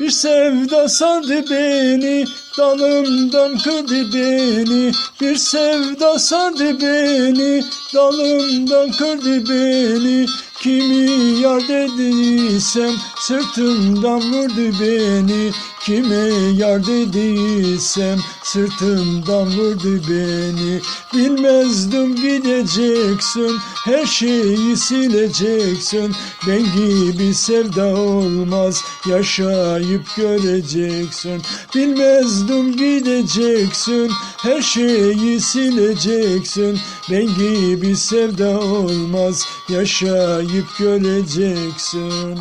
Bir sevda sardı beni, dalımdan kırdı beni. Bir sevda sardı beni, dalımdan kırdı beni. Kimi yar dediysem sırtımdan vurdu beni. Kime yar dediysem sırtımdan vurdu beni. Bilmezdim gideceksin, her şeyi sileceksin. Ben gibi sevda olmaz, yaşayıp göreceksin. Bilmezdim gideceksin, her şeyi sileceksin. Ben gibi sevda olmaz, yaşayıp göreceksin.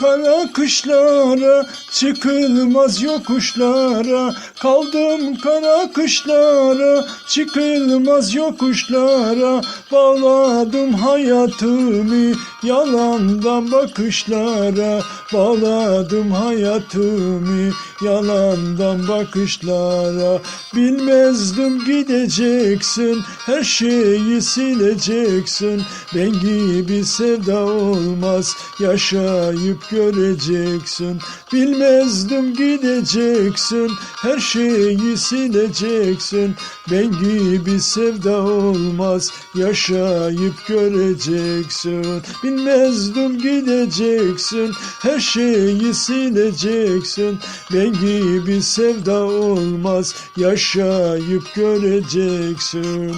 Kara kışlara çıkılmaz yokuşlara. Kaldım kara kışlara çıkılmaz yokuşlara. Bağladım hayatımı yalandan bakışlara. Bağladım hayatımı yalandan bakışlara. Bilmezdim gideceksin her şeyi sileceksin. Ben gibi sevda olmaz yaşayıp göreceksin. Bilmezdim gideceksin. Her şeyi sileceksin. Ben gibi sevda olmaz. Yaşayıp göreceksin. Bilmezdim gideceksin. Her şeyi sileceksin. Ben gibi sevda olmaz. Yaşayıp göreceksin